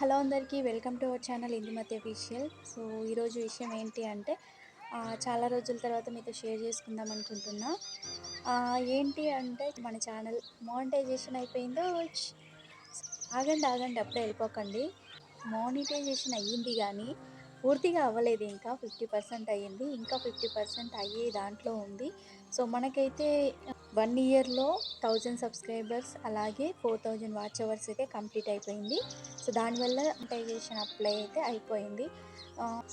Hello అందరికీ welcome to our channel Indumathi official. So ఈరోజు విషయం ఏంటి అంటే చాలా రోజుల తర్వాత మీతో షేర్ చేసుకుందాం అనుకుంటున్నా. ఏంటి అంటే మన ఛానల్ మానిటైజేషన్ అయిపోయిందో? ఆగండి ఆగండి అప్పుడే వెళ్ళిపోకండి. మానిటైజేషన్ అయ్యింది కానీ పూర్తిగా అవ్వలేదు. ఇంకా ఫిఫ్టీ పర్సెంట్ అయ్యింది. ఇంకా ఫిఫ్టీ పర్సెంట్ అయ్యే దాంట్లో ఉంది. సో మనకైతే వన్ ఇయర్లో థౌజండ్ సబ్స్క్రైబర్స్ అలాగే ఫోర్ థౌజండ్ వాచ్ అవర్స్ అయితే కంప్లీట్ అయిపోయింది. సో దానివల్ల మానిటైజేషన్ అప్లై అయితే అయిపోయింది.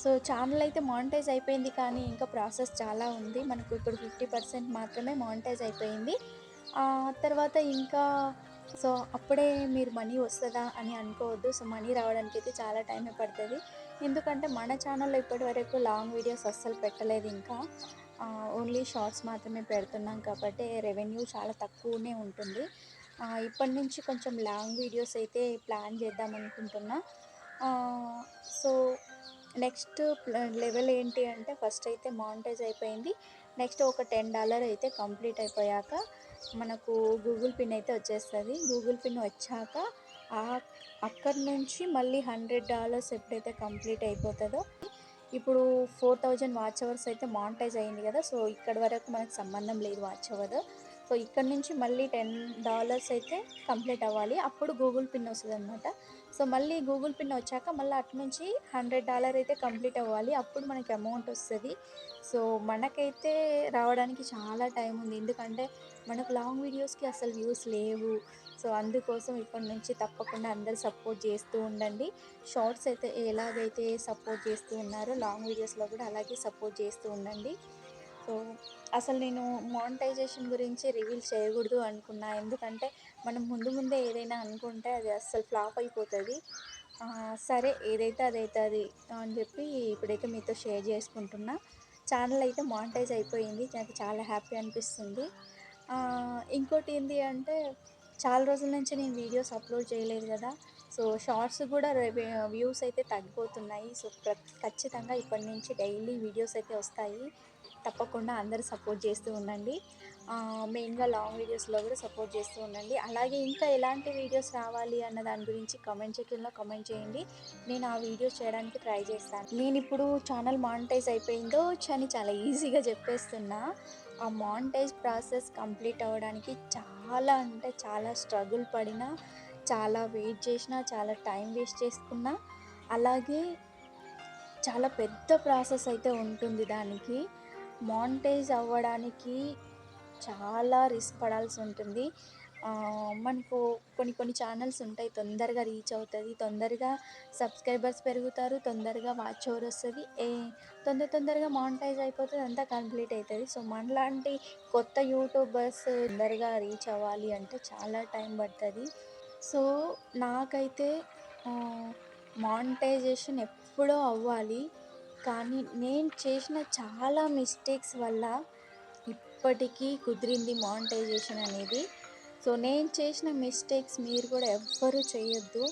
సో ఛానల్ అయితే మానిటైజ్ అయిపోయింది కానీ ఇంకా ప్రాసెస్ చాలా ఉంది. మనకు ఇప్పుడు ఫిఫ్టీ పర్సెంట్ మాత్రమే మానిటైజ్ అయిపోయింది. తర్వాత ఇంకా సో అప్పుడే మీరు మనీ వస్తుందా అని అనుకోవద్దు. సో మనీ రావడానికి అయితే చాలా టైమే పడుతుంది. ఎందుకంటే మన ఛానల్లో ఇప్పటి వరకు లాంగ్ వీడియోస్ అస్సలు పెట్టలేదు ఇంకా. ఓన్లీ షార్ట్స్ మాత్రమే పెడుతున్నాం కాబట్టి రెవెన్యూ చాలా తక్కువనే ఉంటుంది. ఇప్పటి నుంచి కొంచెం లాంగ్ వీడియోస్ అయితే ప్లాన్ చేద్దాం అనుకుంటున్నా. సో నెక్స్ట్ లెవెల్ ఏంటి అంటే ఫస్ట్ అయితే మానిటైజ్ అయిపోయింది. నెక్స్ట్ ఒక టెన్ డాలర్ అయితే కంప్లీట్ అయిపోయాక మనకు గూగుల్ పిన్ అయితే వచ్చేస్తుంది. గూగుల్ పిన్ వచ్చాక అక్కడి నుంచి మళ్ళీ హండ్రెడ్ డాలర్స్ ఎప్పుడైతే కంప్లీట్ అయిపోతుందో ఇప్పుడు ఫోర్ థౌజండ్ వాచ్ అవర్స్ అయితే మానిటైజ్ అయింది కదా సో ఇక్కడ వరకు మనకు సంబంధం లేదు వాచ్ అవర్. సో ఇక్కడ నుంచి మళ్ళీ టెన్ డాలర్స్ అయితే కంప్లీట్ అవ్వాలి. అప్పుడు గూగుల్ పిన్ వస్తుంది అనమాట సో మళ్ళీ గూగుల్ పిన్ వచ్చాక మళ్ళీ అటు నుంచి హండ్రెడ్ డాలర్ అయితే కంప్లీట్ అవ్వాలి. అప్పుడు మనకి అమౌంట్ వస్తుంది. సో మనకైతే రావడానికి చాలా టైం ఉంది. ఎందుకంటే మనకు లాంగ్ వీడియోస్కి అసలు వ్యూస్ లేవు. సో అందుకోసం ఇప్పటి నుంచి తప్పకుండా అందరు సపోర్ట్ చేస్తూ ఉండండి. షార్ట్స్ అయితే ఎలాగైతే సపోర్ట్ చేస్తూ ఉన్నారో లాంగ్ వీడియోస్లో కూడా అలాగే సపోర్ట్ చేస్తూ ఉండండి. సో అసలు నేను మానిటైజేషన్ గురించి రివీల్ చేయకూడదు అనుకున్నా. ఎందుకంటే మనం ముందు ముందే ఏదైనా అనుకుంటే అది అస్సలు ఫ్లాప్ అయిపోతుంది. సరే ఏదైతే అదైతుంది అని చెప్పి ఇప్పుడైతే మీతో షేర్ చేసుకుంటున్నా. ఛానల్ అయితే మానిటైజ్ అయిపోయింది. నాకు చాలా హ్యాపీ అనిపిస్తుంది. ఇంకోటి ఏంటి అంటే చాలా రోజుల నుంచి నేను వీడియోస్ అప్లోడ్ చేయలేదు కదా. సో షార్ట్స్ కూడా వ్యూస్ అయితే తగ్గిపోతున్నాయి. సో ఖచ్చితంగా ఇప్పటి నుంచి డైలీ వీడియోస్ అయితే వస్తాయి. తప్పకుండా అందరూ సపోర్ట్ చేస్తూ ఉండండి. మెయిన్గా లాంగ్ వీడియోస్లో కూడా సపోర్ట్ చేస్తూ ఉండండి. అలాగే ఇంకా ఎలాంటి వీడియోస్ రావాలి అన్న దాని గురించి కమెంట్ సెక్షన్లో కమెంట్ చేయండి. నేను ఆ వీడియోస్ చేయడానికి ట్రై చేస్తాను. నేను ఇప్పుడు ఛానల్ మానిటైజ్ అయిపోయిందో అని చాలా ఈజీగా చెప్పేస్తున్నా. ఆ మాంటేజ్ ప్రాసెస్ కంప్లీట్ అవ్వడానికి చాలా అంటే చాలా స్ట్రగుల్ పడినా చాలా వెయిట్ చేసిన చాలా టైం వేస్ట్ చేసుకున్నా అలాగే చాలా పెద్ద ప్రాసెస్ అయితే ఉంటుంది దానికి. మాంటేజ్ అవ్వడానికి చాలా రిస్క్ పడాల్సి ఉంటుంది. మనకు కొన్ని కొన్ని ఛానల్స్ ఉంటాయి. తొందరగా రీచ్ అవుతుంది. తొందరగా సబ్స్క్రైబర్స్ పెరుగుతారు. తొందరగా వాచ్ ఓవర్ వస్తుంది. ఏ తొందర తొందరగా మానిటైజ్ అయిపోతుంది. అంతా కంప్లీట్ అవుతుంది సో మనలాంటి కొత్త యూట్యూబర్స్ తొందరగా రీచ్ అవ్వాలి అంటే చాలా టైం పడుతుంది. సో నాకైతే మానిటైజేషన్ ఎప్పుడో అవ్వాలి. కానీ నేను చేసిన చాలా మిస్టేక్స్ వల్ల ఇప్పటికీ కుదిరింది మానిటైజేషన్ అనేది. సో నేను చేసిన మిస్టేక్స్ మీరు కూడా ఎవ్వరూ చేయొద్దు.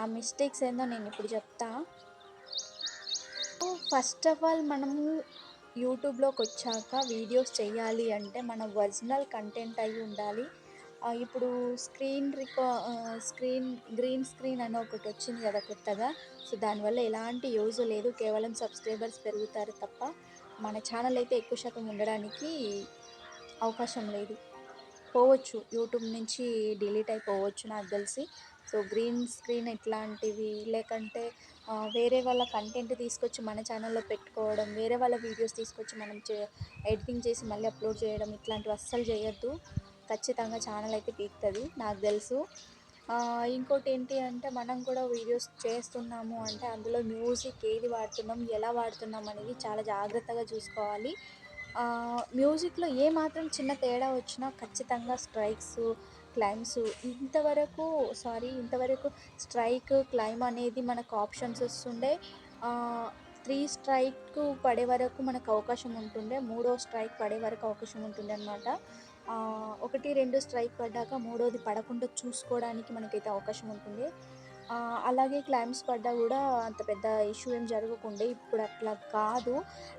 ఆ మిస్టేక్స్ ఏందో నేను ఇప్పుడు చెప్తా. ఫస్ట్ ఆఫ్ ఆల్ మనము యూట్యూబ్లోకి వచ్చాక వీడియోస్ చేయాలి అంటే మన ఒరిజినల్ కంటెంట్ అయి ఉండాలి. ఇప్పుడు స్క్రీన్ రికా స్క్రీన్ గ్రీన్ స్క్రీన్ అని ఒకటి వచ్చింది కదా కొత్తగా. సో దానివల్ల ఎలాంటి యూజ్ లేదు. కేవలం సబ్స్క్రైబర్స్ పెరుగుతారు తప్ప మన ఛానల్ అయితే ఎక్కువ శాతం ఉండడానికి అవకాశం లేదు. పోవచ్చు యూట్యూబ్ నుంచి డిలీట్ అయిపోవచ్చు నాకు తెలిసి. సో గ్రీన్ స్క్రీన్ ఇట్లాంటివి లేకంటే వేరే వాళ్ళ కంటెంట్ తీసుకొచ్చి మన ఛానల్లో పెట్టుకోవడం వేరే వాళ్ళ వీడియోస్ తీసుకొచ్చి మనం ఎడిటింగ్ చేసి మళ్ళీ అప్లోడ్ చేయడం ఇట్లాంటివి అస్సలు చేయొద్దు. ఖచ్చితంగా ఛానల్ అయితే పీకుతుంది నాకు తెలుసు. ఇంకోటి ఏంటి అంటే మనం కూడా వీడియోస్ చేస్తున్నాము అంటే అందులో మ్యూజిక్ ఏది వాడుతున్నాం ఎలా వాడుతున్నాం అనేది చాలా జాగ్రత్తగా చూసుకోవాలి. మ్యూజిక్లో ఏ మాత్రం చిన్న తేడా వచ్చినా ఖచ్చితంగా స్ట్రైక్స్ క్లైమ్స్ ఇంతవరకు సారీ ఇంతవరకు స్ట్రైక్ క్లైమ్ అనేది మనకు ఆప్షన్స్ వస్తుండే. త్రీ స్ట్రైక్ పడే వరకు మనకు అవకాశం ఉంటుండే మూడో స్ట్రైక్ పడే వరకు అవకాశం ఉంటుండే అనమాట ఒకటి రెండు స్ట్రైక్ పడ్డాక మూడోది పడకుండా చూసుకోవడానికి మనకైతే అవకాశం ఉంటుంది అలాగే క్లైమ్స్ పడ్డా కూడా అంత పెద్ద ఇష్యూ ఏం జరగకుండే ఇప్పుడు అట్లా కాదు.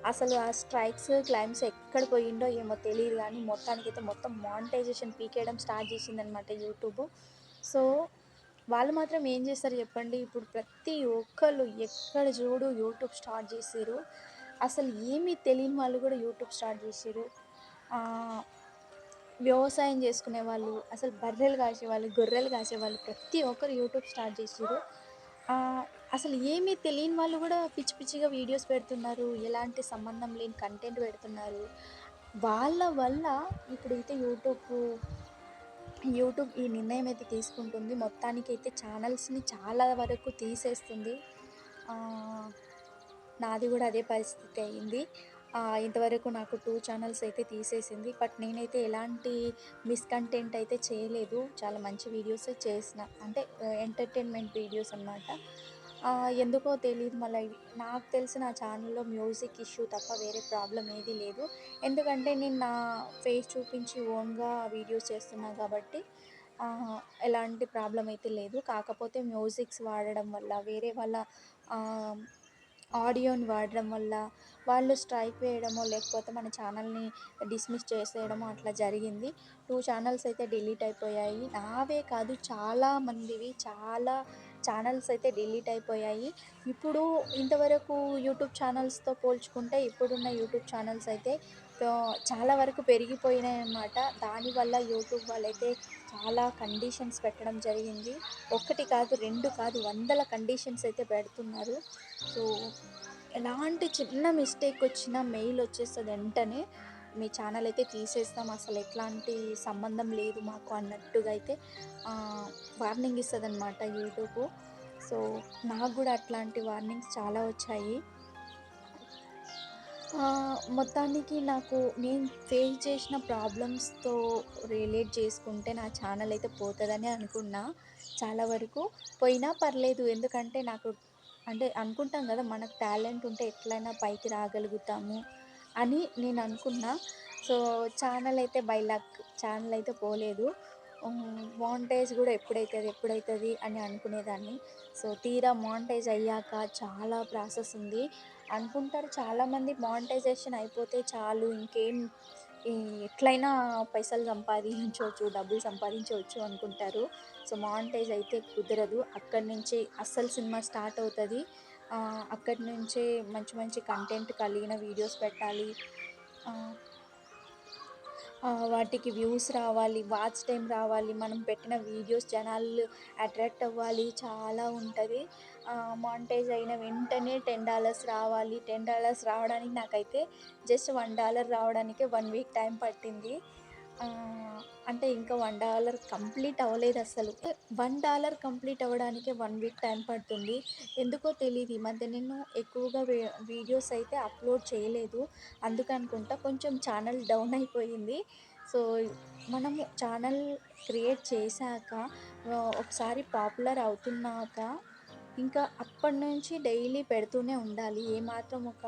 అసలు ఆ స్ట్రైక్స్ క్లైమ్స్ ఎక్కడ పోయిండో ఏమో తెలియదు కానీ మొత్తానికైతే మొత్తం మానిటైజేషన్ పీకేయడం స్టార్ట్ చేసిందనమాట యూట్యూబ్. సో వాళ్ళు మాత్రం ఏం చేస్తారు చెప్పండి? ఇప్పుడు ప్రతి ఒక్కళ్ళు ఎక్కడ చూడు యూట్యూబ్ స్టార్ట్ చేసారు అసలు ఏమీ తెలియని వాళ్ళు కూడా యూట్యూబ్ స్టార్ట్ చేసారు వ్యవసాయం చేసుకునే వాళ్ళు అసలు బర్రెలు కాసేవాళ్ళు గొర్రెలు కాసేవాళ్ళు ప్రతి ఒక్కరు యూట్యూబ్ స్టార్ట్ చేసారు అసలు ఏమీ తెలియని వాళ్ళు కూడా పిచ్చి పిచ్చిగా వీడియోస్ పెడుతున్నారు. ఎలాంటి సంబంధం లేని కంటెంట్ పెడుతున్నారు. వాళ్ళ వల్ల ఇప్పుడైతే యూట్యూబ్ యూట్యూబ్ ఈ నిర్ణయం అయితే తీసుకుంటుంది. మొత్తానికి అయితే ఛానల్స్ని చాలా వరకు తీసేస్తుంది. నాది కూడా అదే పరిస్థితి అయింది. ఇంతవరకు నాకు టూ ఛానల్స్ అయితే తీసేసింది. బట్ నేనైతే ఎలాంటి మిస్కంటెంట్ అయితే చేయలేదు. చాలా మంచి వీడియోస్ చేసిన. అంటే ఎంటర్టైన్మెంట్ వీడియోస్ అనమాట ఎందుకో తెలియదు మళ్ళీ నాకు తెలిసి నా ఛానల్లో మ్యూజిక్ ఇష్యూ తప్ప వేరే ప్రాబ్లం ఏది లేదు. ఎందుకంటే నేను నా ఫేస్ చూపించి ఓన్గా వీడియోస్ చేస్తున్నా కాబట్టి ఎలాంటి ప్రాబ్లం అయితే లేదు. కాకపోతే మ్యూజిక్స్ వాడడం వల్ల వేరే వాళ్ళ ఆడియోని వాడడం వల్ల వాళ్ళు స్ట్రైక్ వేయడమో లేకపోతే మన ఛానల్ని డిస్మిస్ చేసేయడమో అట్లా జరిగింది. టూ ఛానల్స్ అయితే డిలీట్ అయిపోయాయి. నావే కాదు చాలా మందివి చాలా ఛానల్స్ అయితే డిలీట్ అయిపోయాయి. ఇప్పుడు ఇంతవరకు యూట్యూబ్ ఛానల్స్తో పోల్చుకుంటే ఇప్పుడున్న యూట్యూబ్ ఛానల్స్ అయితే చాలా వరకు పెరిగిపోయినాయి అన్నమాట దానివల్ల యూట్యూబ్ వాళ్ళైతే చాలా కండిషన్స్ పెట్టడం జరిగింది. ఒకటి కాదు రెండు కాదు వందల కండిషన్స్ అయితే పెడుతున్నారు. సో ఎలాంటి చిన్న మిస్టేక్ వచ్చినా మెయిల్ వచ్చేస్తుంది వెంటనే. మీ ఛానల్ అయితే తీసేస్తాం. అసలు ఎట్లాంటి సంబంధం లేదు మాకు అన్నట్టుగా అయితే వార్నింగ్ ఇస్తుంది అనమాట యూట్యూబ్. సో నాకు కూడా అట్లాంటి వార్నింగ్స్ చాలా వచ్చాయి. మొత్తానికి నాకు నేను ఫేస్ చేసిన ప్రాబ్లమ్స్తో రిలేట్ చేసుకుంటే నా ఛానల్ అయితే పోతుందని అనుకున్నా. చాలా వరకు పోయినా పర్లేదు. ఎందుకంటే నాకు అంటే అనుకుంటాం కదా మనకు టాలెంట్ ఉంటే ఎట్లయినా పైకి రాగలుగుతాము అని నేను అనుకున్నా. సో ఛానల్ అయితే బై లక్ ఛానల్ అయితే పోలేదు. మాంటేజ్ కూడా ఎప్పుడైతుంది ఎప్పుడవుతుంది అని అనుకునేదాన్ని. సో తీరా మాంటేజ్ అయ్యాక చాలా ప్రాసెస్ ఉంది. అనుకుంటారు. చాలామంది మానిటైజేషన్ అయిపోతే చాలు ఇంకేం ఎట్లయినా పైసలు సంపాదించవచ్చు డబ్బులు సంపాదించవచ్చు అనుకుంటారు. సో మానిటైజ్ అయితే కుదరదు. అక్కడి నుంచి అస్సలు సినిమా స్టార్ట్ అవుతుంది. అక్కడి నుంచే మంచి మంచి కంటెంట్ కలిగిన వీడియోస్ పెట్టాలి. వాటికి వ్యూస్ రావాలి వాచ్ టైం రావాలి మనం పెట్టిన వీడియోస్ జనాలు అట్రాక్ట్ అవ్వాలి చాలా ఉంటుంది. మానిటైజ్ అయిన వెంటనే టెన్ డాలర్స్ రావాలి. టెన్ డాలర్స్ రావడానికి నాకైతే జస్ట్ వన్ డాలర్ రావడానికి వన్ వీక్ టైం పట్టింది. అంటే ఇంకా వన్ డాలర్ కంప్లీట్ అవ్వలేదు అసలు. వన్ డాలర్ కంప్లీట్ అవ్వడానికే వన్ వీక్ టైం పడుతుంది. ఎందుకో తెలియదు ఈ మధ్య నేను ఎక్కువగా వీడియోస్ అయితే అప్లోడ్ చేయలేదు. అందుకనుకుంటా కొంచెం ఛానల్ డౌన్ అయిపోయింది. సో మనం ఛానల్ క్రియేట్ చేశాక ఒకసారి పాపులర్ అవుతున్నాక ఇంకా అప్పటి నుంచి డైలీ పెడుతూనే ఉండాలి. ఏమాత్రం ఒక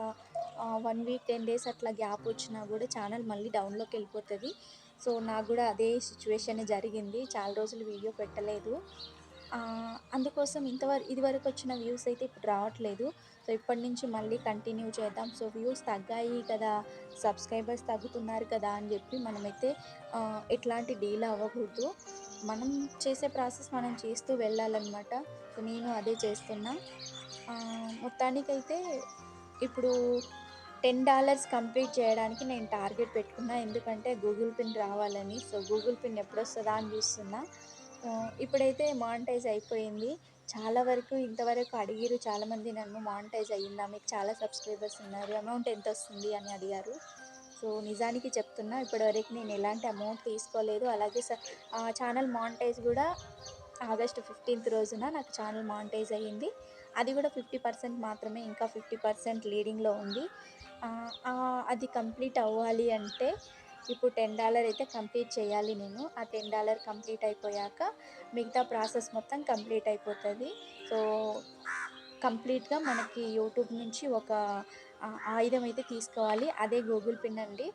వన్ వీక్ టెన్ డేస్ అట్లా గ్యాప్ వచ్చినా కూడా ఛానల్ మళ్ళీ డౌన్లోకి వెళ్ళిపోతుంది. సో నాకు కూడా అదే సిచ్యువేషన్ జరిగింది. చాలా రోజులు వీడియో పెట్టలేదు. అందుకోసం ఇంతవరకు ఇదివరకు వచ్చిన వ్యూస్ అయితే ఇప్పుడు రావట్లేదు. సో ఇప్పటి నుంచి మళ్ళీ కంటిన్యూ చేద్దాం. సో వ్యూస్ తగ్గాయి కదా సబ్స్క్రైబర్స్ తగ్గుతున్నారు కదా అని చెప్పి మనమైతే ఎట్లాంటి డీల్ అవ్వకూడదు. మనం చేసే ప్రాసెస్ మనం చేస్తూ వెళ్ళాలన్నమాట. సో నేను అదే చేస్తున్నా. మొత్తానికైతే ఇప్పుడు టెన్ డాలర్స్ కంప్లీట్ చేయడానికి నేను టార్గెట్ పెట్టుకున్నా. ఎందుకంటే గూగుల్ పిన్ రావాలని. సో గూగుల్ పిన్ ఎప్పుడు వస్తుందా అని చూస్తున్నా. ఇప్పుడైతే మానిటైజ్ అయిపోయింది. చాలా వరకు ఇంతవరకు అడిగిరు. చాలామంది నన్ను మానిటైజ్ అయ్యిందా? మీకు చాలా సబ్స్క్రైబర్స్ ఉన్నారు. అమౌంట్ ఎంత వస్తుంది అని అడిగారు. సో నిజానికి చెప్తున్నా ఇప్పటివరకు నేను ఎలాంటి అమౌంట్ తీసుకోలేదు. అలాగే ఛానల్ మానిటైజ్ కూడా ఆగస్ట్ ఫిఫ్టీన్త్ రోజున నాకు ఛానల్ మానిటైజ్ అయ్యింది. అది కూడా ఫిఫ్టీ పర్సెంట్ మాత్రమే ఇంకా ఫిఫ్టీ పర్సెంట్ లీడింగ్లో ఉంది. అది కంప్లీట్ అవ్వాలి అంటే ఇప్పుడు టెన్ డాలర్ అయితే కంప్లీట్ చేయాలి నేను. ఆ టెన్ డాలర్ కంప్లీట్ అయిపోయాక మిగతా ప్రాసెస్ మొత్తం కంప్లీట్ అయిపోతుంది. సో కంప్లీట్గా మనకి యూట్యూబ్ నుంచి ఒక ఆయుధం అయితే తీసుకోవాలి. అదే గూగుల్ పిన్ అండి.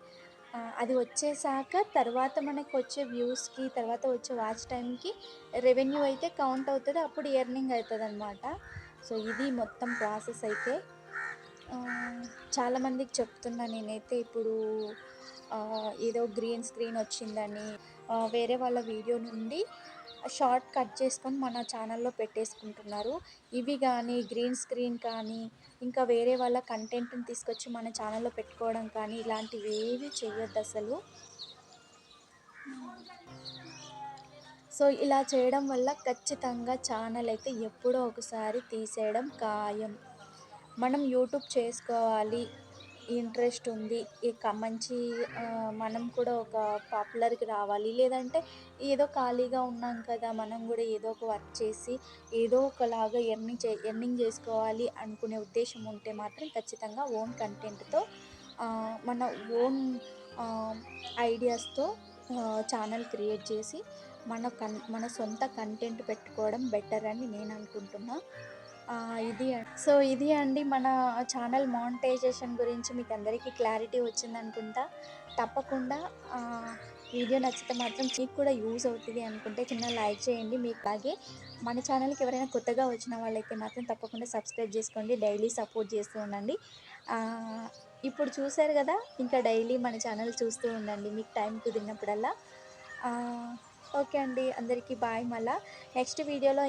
అది వచ్చేసాక తర్వాత మనకు వచ్చే వ్యూస్కి తర్వాత వచ్చే వాచ్ టైంకి రెవెన్యూ అయితే కౌంట్ అవుతుంది. అప్పుడు ఎర్నింగ్ అవుతుంది అనమాట సో ఇది మొత్తం ప్రాసెస్ అయితే చాలామందికి చెప్తున్నా నేనైతే ఇప్పుడు ఏదో గ్రీన్ స్క్రీన్ వచ్చిందని వేరే వాళ్ళ వీడియో నుండి షార్ట్ కట్ చేసుకొని మన ఛానల్లో పెట్టేసుకుంటున్నారు. ఇవి కానీ గ్రీన్ స్క్రీన్ కానీ ఇంకా వేరే వాళ్ళ కంటెంట్ని తీసుకొచ్చి మన ఛానల్లో పెట్టుకోవడం కానీ ఇలాంటివి ఏవి చేయొద్దు అసలు సో ఇలా చేయడం వల్ల ఖచ్చితంగా ఛానల్ అయితే ఎప్పుడో ఒకసారి తీసేయడం ఖాయం. మనం యూట్యూబ్ చేసుకోవాలి ఇంట్రెస్ట్ ఉంది ఇక మంచి మనం కూడా ఒక పాపులర్కి రావాలి. లేదంటే ఏదో ఖాళీగా ఉన్నాం కదా మనం కూడా ఏదో ఒక వర్క్ చేసి ఏదో ఒకలాగా ఎర్నింగ్ చే ఎర్నింగ్ చేసుకోవాలి అనుకునే ఉద్దేశం ఉంటే మాత్రం ఖచ్చితంగా ఓన్ కంటెంట్తో మన ఓన్ ఐడియాస్తో ఛానల్ క్రియేట్ చేసి మన కన్ మన సొంత కంటెంట్ పెట్టుకోవడం బెటర్ అని నేను అనుకుంటున్నా. ఇది సో ఇది అండి మన ఛానల్ మానిటైజేషన్ గురించి మీకు అందరికీ క్లారిటీ వచ్చింది అనుకుంటా. తప్పకుండా వీడియో నచ్చితే మాత్రం మీకు కూడా యూజ్ అవుతుంది అనుకుంటే చిన్న లైక్ చేయండి మీకు అలాగే. మన ఛానల్కి ఎవరైనా కొత్తగా వచ్చిన వాళ్ళైతే మాత్రం తప్పకుండా సబ్స్క్రైబ్ చేసుకోండి డైలీ సపోర్ట్ చేస్తూ ఉండండి. ఇప్పుడు చూశారు కదా ఇంకా డైలీ మన ఛానల్ చూస్తూ ఉండండి మీకు టైం కుదిరినప్పుడల్లా. ఓకే అండి అందరికీ బాయ్ మళ్ళా. నెక్స్ట్ వీడియోలో